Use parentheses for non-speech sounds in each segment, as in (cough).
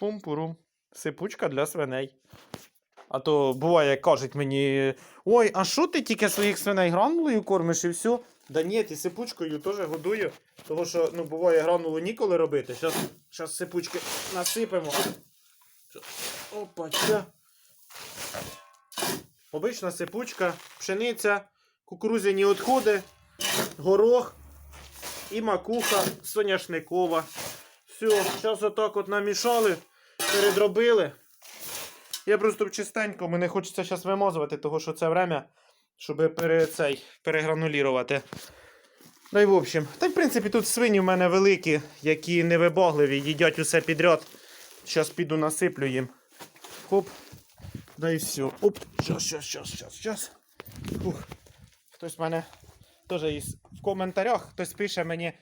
Пум-пурум. Сипучка для свиней. А то буває, кажуть мені: ой, а що ти тільки своїх свиней гранулою кормиш і все? Да ні, ти сипучкою теж годую. Тому що ну, буває гранулу ніколи робити. Зараз, сипучки насипемо. Опа, ця. Обична сипучка, пшениця, кукурузяні відходи, горох і макуха соняшникова. Все, зараз отак от намішали, передробили. Я просто чистенько, мене хочеться зараз вимазувати, тому що це время, щоб пере, цей, перегранулірувати. Ну і в общем. Та в принципі тут свині в мене великі, які невибагливі, їдять усе підряд. Зараз піду насиплю їм. Хоп. Да і все. Оп. Щас, щас, щас, щас, щас. Фух. Хтось мене теж із в коментарях хтось пише мені.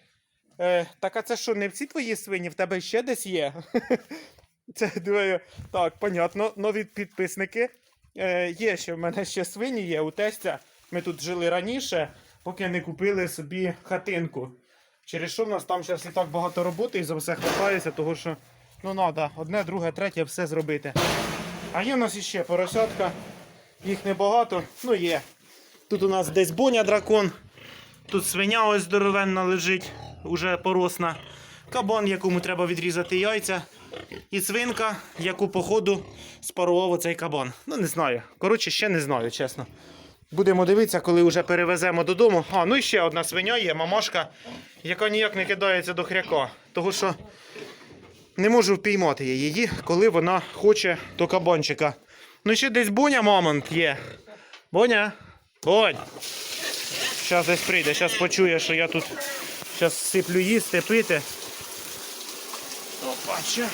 Е, так а це що, не всі твої свині, в тебе ще десь є? (laughs) Це думаю, так, понятно, нові підписники. Е, є ще в мене ще свині є у тестя. Ми тут жили раніше, поки не купили собі хатинку. Через що в нас там зараз і так багато роботи і за все хватається, тому що ну треба одне, друге, третє все зробити. А є в нас іще поросятка. Їх небагато, ну є. Тут у нас десь боня дракон. Тут свиня ось здоровенна лежить, уже поросна. Кабан, якому треба відрізати яйця. І свинка, яку походу спарував оцей кабан. Ну не знаю. Коротше, ще не знаю, чесно. Будемо дивитися, коли вже перевеземо додому. А, ну і ще одна свиня є, мамашка, яка ніяк не кидається до хряка. Того що не можу впіймати я її, коли вона хоче до кабанчика. Ну ще десь боня мамонт є. Боня. Бонь. Зараз десь прийде, зараз почує, що я тут сиплю їсти, пити. Опа, ще.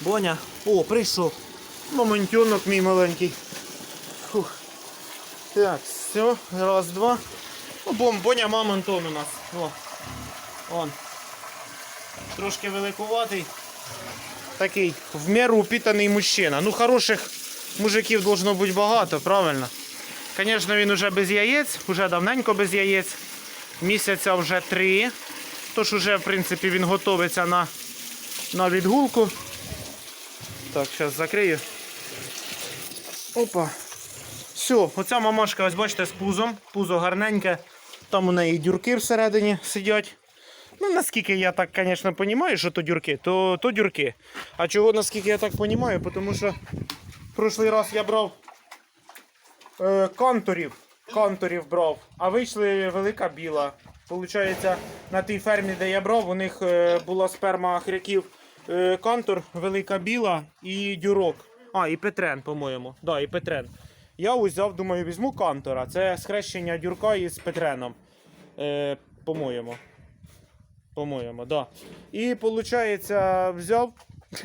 Боня. О, прийшов. Мамонтюнок мій маленький. Фух. Так, все, раз, два. Ну, бом, Боня мамонтон у нас. О. Он. Трошки великуватий. Такий в меру упитаний мужчина. Ну, хороших мужиків должно бути багато, правильно? Звісно, він вже без яєць, вже давненько без яєць. Місяця вже три. Тож вже, в принципі, він готовиться на, на відгулку. Так, зараз закрию. Опа. Все, оця мамашка, ось бачите, з пузом. Пузо гарненьке. Там у неї дюрки всередині сидять. Ну, наскільки я так, звісно, розумію, що то дюрки, то, то дюрки. А чого, наскільки я так розумію, тому що в прошлий раз я брав е, канторів, канторів брав, а вийшли велика біла. Получається, на тій фермі, де я брав, у них е, була сперма хряків кантор, велика біла і дюрок. А, і Петрен, по-моєму. Да, і Петрен. Я узяв, думаю, візьму кантора. Це схрещення дюрка із Петреном. Е, по-моєму. По-моєму, да. І виходить, взяв,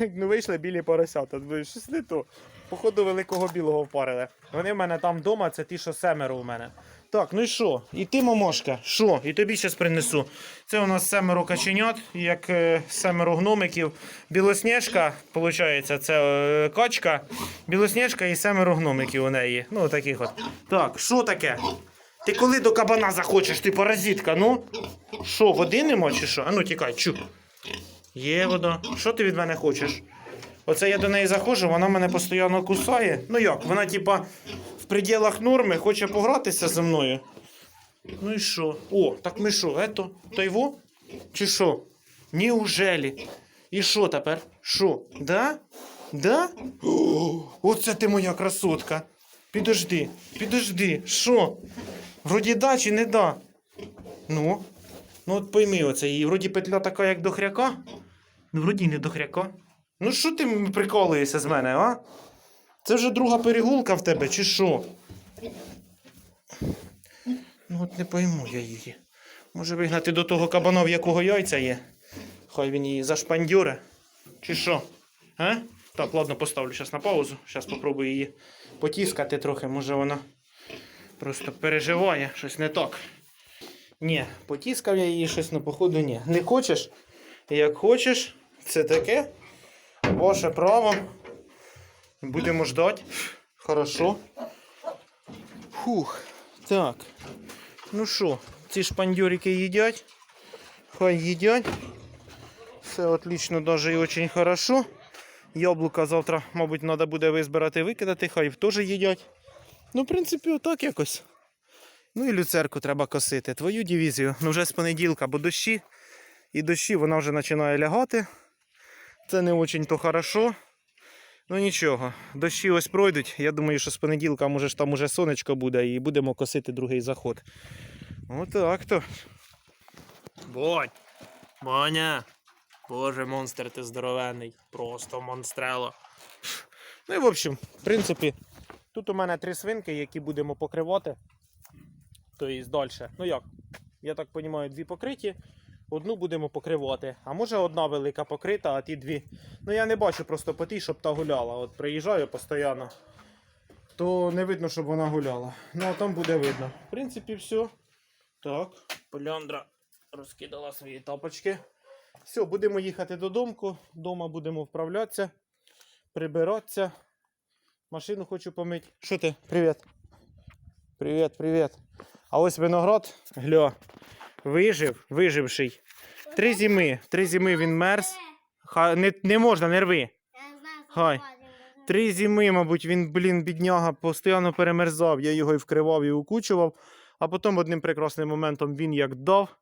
(laughs) ну вийшли білі поросята. Думаю, щось не то. Походу великого білого впарили. Вони в мене там вдома, це ті, що семеро у мене. Так, ну і що? І ти, мамошка, що? І тобі зараз принесу. Це у нас семеро каченят, як е, семеро гномиків. Білосніжка, виходить, це е, качка, білосніжка і семеро гномиків у неї. Ну, таких от. Так, що таке? Ти коли до кабана захочеш, ти паразитка, ну? Що, води нема чи що? А ну тікай, чу. Є вода. Що ти від мене хочеш? Оце я до неї заходжу, вона мене постійно кусає. Ну як, вона типа в пределах норми хоче погратися зі мною. Ну і що? О, так ми що, ето? То його? Чи що? Неужелі? І що тепер? Що? Да? Да? (gasps) Оце ти моя красотка. Підожди, підожди, що? Вроді да чи не да? Ну, ну от пойми оце її. Вроді петля така, як до хряка. Ну, вроді не до хряка. Ну що ти приколуєшся з мене, а? Це вже друга перегулка в тебе, чи що? Ну от не пойму я її. Може вигнати до того кабана, в якого яйця є. Хай він її зашпандюре. Чи що? А? Так, ладно, поставлю зараз на паузу. Зараз спробую її потіскати трохи, може вона просто переживає, щось не так. Ні, потіскав я її щось, ну походу ні. Не хочеш? Як хочеш, це таке. Ваше право. Будемо ждати. Хорошо. Фух. Так. Ну що, ці шпандюрики їдять. Хай їдять. Все отлично, даже і очень хорошо. Яблука завтра, мабуть, треба буде визбирати викидати, хай теж їдять. Ну, в принципі, отак якось. Ну і люцерку треба косити. Твою дивізію. Ну вже з понеділка, бо дощі. І дощі вона вже починає лягати. Це не очень то хорошо. Ну нічого, дощі ось пройдуть. Я думаю, що з понеділка може ж там уже сонечко буде і будемо косити другий заход. Отак то. Бодь! Боня! Боже, монстр ти здоровенний. Просто монстрело. Ну і в общем, в принципі, тут у мене три свинки, які будемо покривати. Тобто далі. Ну як? Я так розумію, дві покриті. Одну будемо покривати. А може одна велика покрита, а ті дві. Ну я не бачу просто по тій, щоб та гуляла. От приїжджаю постійно, то не видно, щоб вона гуляла. Ну а там буде видно. В принципі, все. Так, Поляндра розкидала свої тапочки. Все, будемо їхати додому. Дома будемо вправлятися, прибиратися. Машину хочу помити. Що ти? Привіт. Привіт, привіт. А ось виноград, гля, вижив, виживший. Три зими. Три зими він мерз. Ха, не, не можна, не рви. Хай. Три зими, мабуть, він, блін, бідняга, постійно перемерзав. Я його і вкривав, і укучував. А потім одним прекрасним моментом він як дав.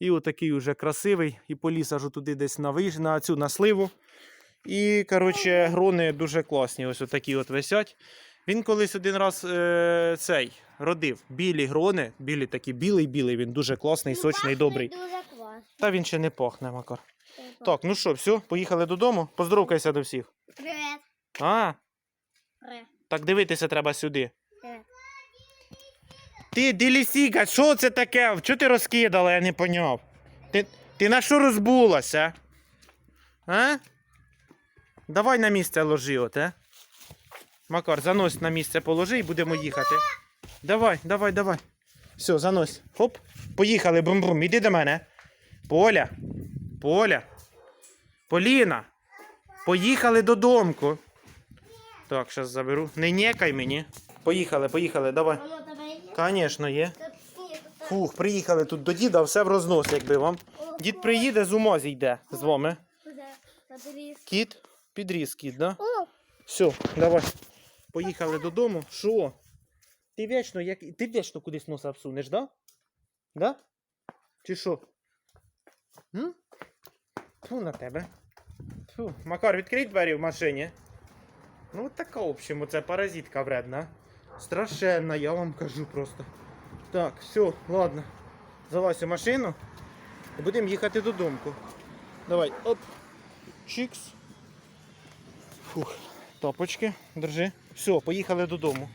І отакий уже красивий. І поліз аж туди десь на виш, на цю на сливу. І, коротше, грони дуже класні. Ось отакі от висять. Він колись один раз е, цей родив білі грони, білі такі білий-білий, він дуже класний, сочний, добрий. Дуже класно. Та він ще не пахне, Макар. Так, ну що, все, поїхали додому. Поздоровкайся до всіх. Привіт. А, Привіт. так дивитися треба сюди. Привіт. Ти, Делісіка, що це таке? Чого ти розкидала, я не поняв. Ти, ти на що розбулася? А? Давай на місце ложи, от, а? Макар, занось на місце положи і будемо їхати. Давай, давай, давай. Все, занось. Хоп. Поїхали, бум-бум. Іди до мене. Поля. Поля. Поліна. Поїхали додому. Так, зараз заберу. Не нєкай мені. Поїхали, поїхали, давай. Звісно, є. Фух, приїхали тут до діда, все в рознос, якби вам. Дід приїде, з ума зійде з вами. Кіт, підріс кіт, да? Все, давай. Поїхали додому. Що? Ти вічно, як... ти вічно кудись носа всунеш, да? Да? Чи що? М? На тебе. Фу. Макар, відкрий двері в машині. Ну, от така, в общем, оце паразитка вредна. Страшенна, я вам кажу просто. Так, все, ладно. Залазь у машину і будемо їхати додому. Давай, оп. Чікс. Фух. Тапочки, держи. Все, поїхали додому.